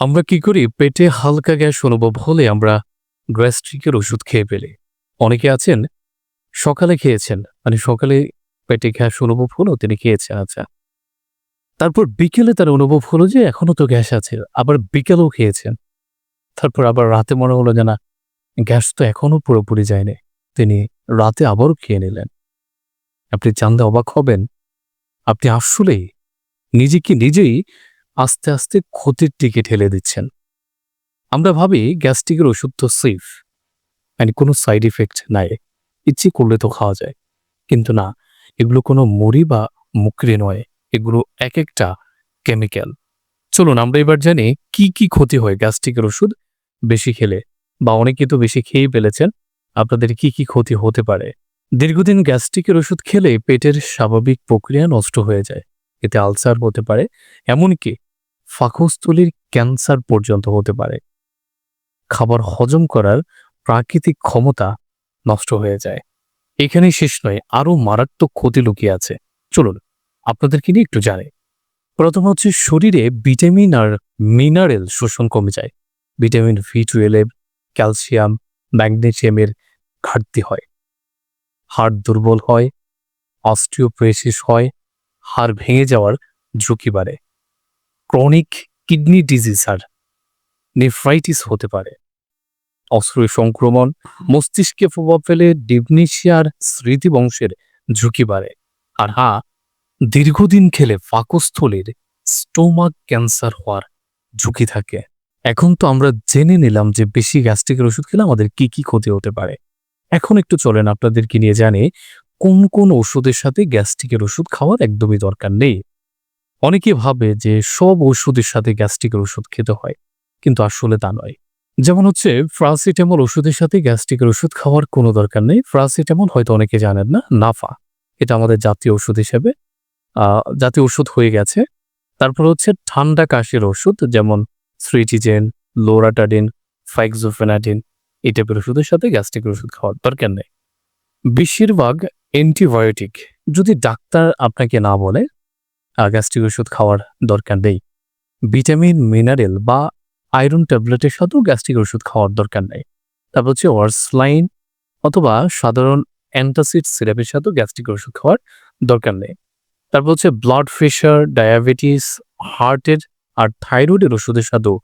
আমরা কি করি? পেটে হালকা গ্যাস অনুভব হলে আমরা গ্যাস্ট্রিকের ওষুধ খেয়ে ফেলি। অনেকে আছেন, সকালে খেয়েছেন। মানে সকালে পেটে গ্যাস অনুভব হলো, তিনি খেয়েছেন আচ্ছা। তারপর বিকেলে তার অনুভব হলো যে এখনও তো গ্যাস আছে, আবার বিকেলেও খেয়েছেন। তারপর আবার রাতে মনে হলো যে না, গ্যাস তো এখনও পুরোপুরি যায়নি। তিনি রাতে আবারও খেয়ে নিলেন। আপনি জানলে অবাক হবেন। আপনি আসলেই নিজেকে নিজেই আস্তে আস্তে ক্ষতির দিকে ঠেলে দিচ্ছেন। আমরা ভাবি গ্যাস্ট্রিকের ওষুধ তো সেফ মানে কোনো সাইড ইফেক্ট নাই, ইচ্ছে করলে তো খাওয়া যায়। কিন্তু না, এগুলো কোনো মুড়ি বা মুকরি নয়, এগুলো এক একটা কেমিক্যাল চলুন, আমরা এবার জানি কি কি ক্ষতি হয় গ্যাস্ট্রিকের ওষুধ বেশি খেলে, বা অনেকে তো বেশি খেয়েই ফেলেছেন, আপনাদের কি কি ক্ষতি হতে পারে? দীর্ঘদিন গ্যাস্ট্রিকের ওষুধ খেলে পেটের স্বাভাবিক প্রক্রিয়া নষ্ট হয়ে যায়, এতে আলসার হতে পারে, এমনকি ফাঁকস্থলীর ক্যান্সার পর্যন্ত হতে পারে। খাবার হজম করার প্রাকৃতিক ক্ষমতা নষ্ট হয়ে যায়। এখানেই শেষ নয়, আরও মারাত্মক ক্ষতি লুকিয়ে আছে। চলুন, আপনাদেরকে নিয়ে একটু জানে। প্রথম হচ্ছে শরীরে ভিটামিন আর মিনারেল শোষণ কমে যায়। ভিটামিন ভি টুয়েলভ, ক্যালসিয়াম ম্যাগনেসিয়ামের ঘাটতি হয়। হাড় দুর্বল হয়, অস্টিওপ্রেসিস হয়, হাড় ভেঙে যাওয়ার ঝুঁকি বাড়ে। ক্রনিক কিডনি ডিজিজ আর নেফ্রাইটিস হতে পারে। অস্ত্র সংক্রমণ, মস্তিষ্কে প্রভাব ফেলে ডিগনিশিয়ার স্মৃতিবংশের ঝুঁকি বাড়ে। আর হা দীর্ঘদিন খেলে পাকস্থলীর স্টোমাক ক্যান্সার হওয়ার ঝুঁকি থাকে। এখন তো আমরা জেনে নিলাম যে বেশি গ্যাস্ট্রিকের ওষুধ খেলে আমাদের কি কি ক্ষতি হতে পারে। এখন একটু চলেন আপনাদেরকে নিয়ে জানে, কোন কোন ওষুধের সাথে গ্যাস্ট্রিকের ওষুধ খাওয়ার একদমই দরকার নেই। অনেকে ভাবে যে সব ওষুধের সাথে গ্যাস্ট্রিকের ওষুধ খেতে হয়, কিন্তু আসলে তা নয়। যেমন হচ্ছে ফ্রাসিটামল ওষুধের সাথে গ্যাস্ট্রিকের ওষুধ খাওয়ার কোনো দরকার নেই। ফ্রাসিটামল হয়তো অনেকে জানেন না, নাফা। এটা আমাদের জাতীয় ওষুধ হিসেবে জাতীয় ওষুধ হয়ে গেছে। তারপর হচ্ছে ঠান্ডা কাশির ওষুধ, যেমন স্রিটিজেন লোরাটাডিন, ফাইক্সোফেনাডিন, এই টাইপের ওষুধের সাথে গ্যাস্ট্রিকের ওষুধ খাওয়ার দরকার নেই। বেশিরভাগ অ্যান্টিবায়োটিক যদি ডাক্তার আপনাকে না বলে গ্যাস্ট্রিক ওষুধ খাওয়ার দরকার নেই। ভিটামিন, মিনারেল বা আয়রন ট্যাবলেটের সাথেও গ্যাস্ট্রিক ওষুধ খাওয়ার দরকার নেই। তারপর হচ্ছে ওয়ার্সলাইন অথবা সাধারণ অ্যান্টাসিড সিরাপের সাথেও গ্যাস্ট্রিক ওষুধ খাওয়ার দরকার নেই। তারপর হচ্ছে ব্লাড প্রেশার, ডায়াবেটিস, হার্টের আর থাইরয়েডের ওষুধের সাথেও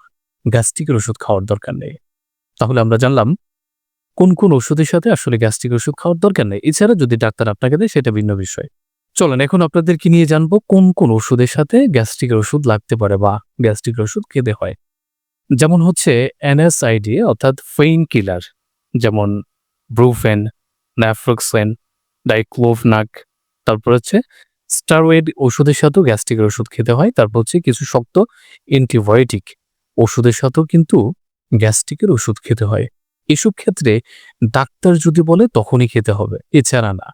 গ্যাস্ট্রিকের ওষুধ খাওয়ার দরকার নেই। তাহলে আমরা জানলাম, কোন কোন ওষুধের সাথে আসলে গ্যাস্ট্রিক ওষুধ খাওয়ার দরকার নেই? এছাড়া যদি ডাক্তার আপনাকে দেয়, সেটা ভিন্ন বিষয়। চলেন, এখন আপনাদেরকে নিয়ে জানব কোন কোন ওষুধের সাথে গ্যাস্ট্রিকের ওষুধ লাগতে পারে বা গ্যাস্ট্রিকের ওষুধ খেতে হয়। যেমন হচ্ছে এনএসআইডি অর্থাৎ ফেইন কিলার যেমন ব্রুফেন ন্যাফ্রোক্সেন ডাইক্লোভনাক তারপর হচ্ছে স্টারওয়েড ওষুধের সাথেও গ্যাস্ট্রিকের ওষুধ খেতে হয়, তারপর হচ্ছে কিছু শক্ত অ্যান্টিবায়োটিক ওষুধের সাথেও কিন্তু গ্যাস্ট্রিকের ওষুধ খেতে হয়। এসব ক্ষেত্রে ডাক্তার যদি বলে তখনই খেতে হবে, এছাড়া না।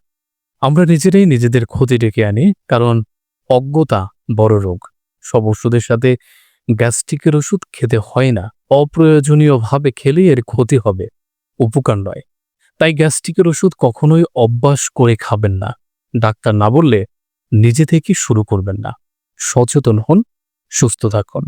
আমরা নিজেরাই নিজেদের ক্ষতি ডেকে আনি, কারণ অজ্ঞতা বড় রোগ। সব ওষুধের সাথে গ্যাস্ট্রিকের ওষুধ খেতে হয় না। অপ্রয়োজনীয়ভাবে খেলেই এর ক্ষতি হবে। উপকার নয়। তাই গ্যাস্ট্রিকের ওষুধ কখনোই অভ্যাস করে খাবেন না। ডাক্তার না বললে নিজে থেকে শুরু করবেন না। সচেতন হন, সুস্থ থাকুন।